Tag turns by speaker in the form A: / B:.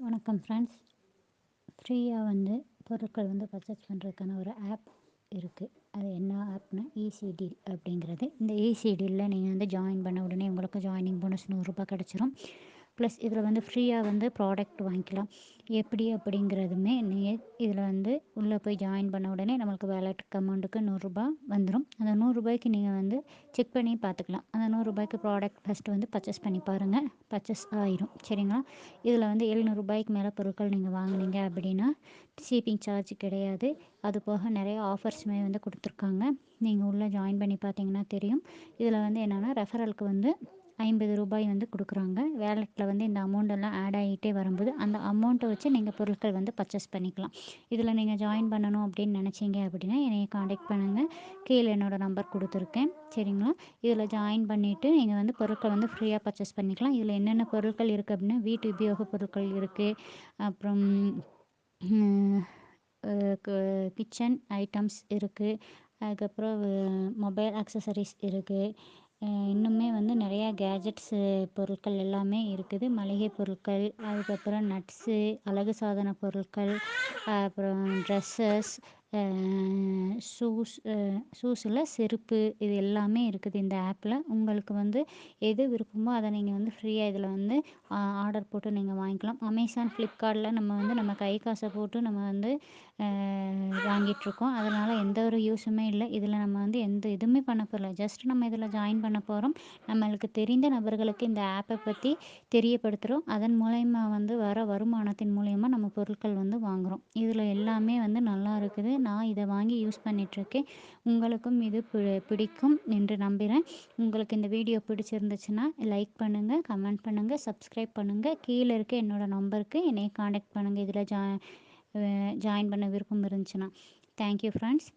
A: வணக்கம் ஃப்ரெண்ட்ஸ் ஃப்ரீயாக வந்து பொருட்கள் வந்து பர்ச்சேஸ் பண்ணுறதுக்கான ஒரு ஆப் இருக்குது அது என்ன ஆப்னா ஈஸி டீல் அப்படிங்கிறது. இந்த ஈஸி டீலில் நீங்கள் வந்து ஜாயின் பண்ண உடனே உங்களுக்கு ஜாயினிங் போனஸ் நூறுரூபா கிடச்சிரும். ப்ளஸ் இதில் வந்து ஃப்ரீயாக வந்து ப்ராடக்ட் வாங்கிக்கலாம். எப்படி அப்படிங்கிறதுமே நீங்கள் இதில் வந்து உள்ளே போய் ஜாயின் பண்ண உடனே நம்மளுக்கு வேலட் அமௌண்ட்டுக்கு நூறுரூபா வந்துடும் அந்த நூறுரூபாய்க்கு நீங்கள் வந்து செக் பண்ணி பார்த்துக்கலாம். அந்த நூறுரூபாய்க்கு ப்ராடக்ட் ஃபஸ்ட்டு வந்து பர்ச்சேஸ் பண்ணி பாருங்கள் பர்ச்சேஸ் ஆயிரும். சரிங்களா? இதில் வந்து எழுநூறுபாய்க்கு மேலே பொருட்கள் நீங்கள் வாங்குனீங்க அப்படின்னா ஷிப்பிங் சார்ஜ் கிடையாது. அது போக நிறைய ஆஃபர்ஸுமே வந்து கொடுத்துருக்காங்க. நீங்கள் உள்ளே ஜாயின் பண்ணி பார்த்தீங்கன்னா தெரியும். இதில் வந்து என்னென்னா ரெஃபரலுக்கு வந்து ஐம்பது ரூபாய் வந்து கொடுக்குறாங்க. வேலெட்டில் வந்து இந்த அமௌண்ட் எல்லாம் ஆட் ஆகிட்டே வரும்போது அந்த அமௌண்ட்டை வச்சு நீங்கள் பொருட்கள் வந்து பர்ச்சேஸ் பண்ணிக்கலாம். இதில் நீங்கள் ஜாயின் பண்ணணும் அப்படின்னு நினச்சிங்க அப்படின்னா என்னையை காண்டாக்ட் பண்ணுங்கள் கீழே என்னோடய நம்பர் கொடுத்துருக்கேன். சரிங்களா? இதில் ஜாயின் பண்ணிவிட்டு நீங்கள் வந்து பொருட்கள் வந்து ஃப்ரீயாக பர்ச்சேஸ் பண்ணிக்கலாம். இதில் என்னென்ன பொருட்கள் இருக்குது அப்படின்னா வீட்டு உபயோக பொருட்கள் இருக்குது அப்புறம் கிச்சன் ஐட்டம்ஸ் இருக்குது அதுக்கப்புறம் மொபைல் ஆக்சசரிஸ் இருக்குது இன்னுமே வந்து கேஜெட்ஸு பொருட்கள் எல்லாமே இருக்குது. மளிகை பொருட்கள் அதுக்கப்புறம் நட்ஸு அழகு சாதன பொருட்கள் அப்புறம் ட்ரெஸ்ஸஸ் ஷூஸ் ஷூஸில் செருப்பு இது எல்லாமே இருக்குது இந்த ஆப்பில் உங்களுக்கு வந்து எது விருப்பமோ அதை நீங்கள் வந்து ஃப்ரீயாக இதில் வந்து ஆர்டர் போட்டு நீங்கள் வாங்கிக்கலாம். அமேசான் ஃப்ளிப்கார்ட்டில் நம்ம வந்து நம்ம கை காசை போட்டு நம்ம வந்து வாங்கிட்டுருக்கோம். அதனால் எந்த ஒரு யூஸுமே இல்லை. இதில் நம்ம வந்து எந்த இதுவுமே பண்ண போகல ஜஸ்ட் நம்ம இதில் ஜாயின் பண்ண போகிறோம் நம்மளுக்கு தெரிந்த நபர்களுக்கு இந்த ஆப்பை பற்றி தெரியப்படுத்துகிறோம் அதன் மூலயமா வந்து வர வருமானத்தின் மூலயமா நம்ம பொருட்கள் வந்து வாங்குகிறோம் இதில் எல்லாமே வந்து நல்லா இருக்குது. நான் இதை வாங்கி யூஸ் பண்ணிகிட்ருக்கேன் உங்களுக்கும் இது பி பிடிக்கும் என்று நம்புகிறேன் உங்களுக்கு இந்த வீடியோ பிடிச்சிருந்துச்சுன்னா லைக் பண்ணுங்கள் கமெண்ட் பண்ணுங்கள் சப்ஸ்கிரைப் பண்ணுங்கள் கீழே இருக்க என்னோடய நம்பருக்கு என்னையை காண்டாக்ட் பண்ணுங்கள் இதில் ஜா ஜாயின் பண்ண விருப்பம் இருந்துச்சுன்னா. Thank you friends.